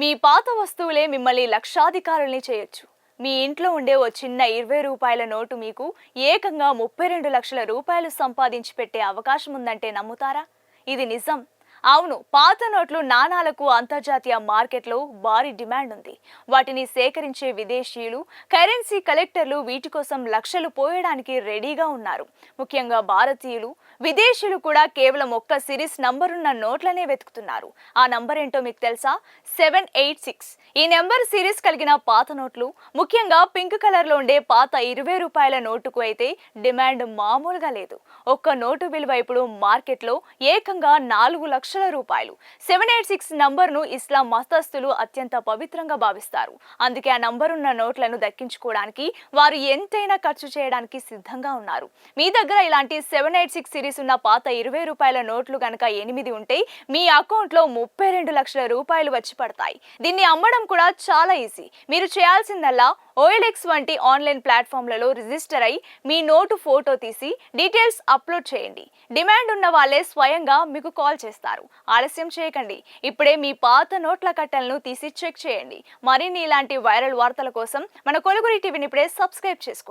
మీ పాత వస్తువులే మిమ్మల్ని లక్షాధికారుల్ని చేయొచ్చు. మీ ఇంట్లో ఉండే ఓ చిన్న ఇరవై రూపాయల నోటు మీకు ఏకంగా ముప్పై రెండు లక్షల రూపాయలు సంపాదించి పెట్టే అవకాశం ఉందంటే నమ్ముతారా? ఇది నిజం. అవును పాత నోట్లు నాణాలకు అంతర్జాతీయ మార్కెట్లో భారీ డిమాండ్ ఉంది. వాటిని సేకరించే విదేశీయులు కరెన్సీ కలెక్టర్లు వీటి కోసం లక్షలు పోయడానికి రెడీగా ఉన్నారు. ముఖ్యంగా భారతీయులు విదేశీయులు కూడా కేవలం ఒక్క సిరీస్ నంబరున్న నోట్లనే వెతుకుతున్నారు. ఆ నంబర్ ఏంటో మీకు తెలుసా? Seven eight six. ఈ నెంబర్ సిరీస్ కలిగిన పాత నోట్లు ముఖ్యంగా పింక్ కలర్లో ఉండే పాత ఇరవై రూపాయల నోటుకు అయితే డిమాండ్ మామూలుగా లేదు. ఒక్క నోటు విలువ ఇప్పుడు మార్కెట్లో ఏకంగా నాలుగు లక్షల రూపాయలు. సెవెన్ ఎయిట్ సిక్స్ నంబర్ను ఇస్లాం మతస్థులు అత్యంత పవిత్రంగా భావిస్తారు. అందుకే ఆ నంబరున్న ఉన్న నోట్లను దక్కించుకోవడానికి వారు ఎంతైనా ఖర్చు చేయడానికి సిద్ధంగా ఉన్నారు. మీ దగ్గర ఇలాంటి సెవెన్ ఎయిట్ సిక్స్ సిరీస్ ఉన్న పాత ఇరవై రూపాయల నోట్లు కనుక ఎనిమిది ఉంటే మీ అకౌంట్లో ముప్పై రెండు లక్షల రూపాయలు వచ్చి పడతాయి. దీన్ని అమ్మడం కూడా చాలా ఈజీ మీరు చేయాల్సిందల్లా ఓఎల్ఎక్స్ వంటి ఆన్లైన్ ప్లాట్ఫామ్లలో రిజిస్టర్ అయి మీ నోటు ఫోటో తీసి డీటెయిల్స్ అప్లోడ్ చేయండి. డిమాండ్ ఉన్న వాళ్ళే స్వయంగా మీకు కాల్ చేస్తారు. ఆలస్యం చేయకండి. ఇప్పుడే మీ పాత నోట్ల కట్టలను తీసి చెక్ చేయండి. మరిన్ని ఇలాంటి వైరల్ వార్తల కోసం మన కొలుగురి టీవీని ఇప్పుడే సబ్స్క్రైబ్ చేసుకోండి.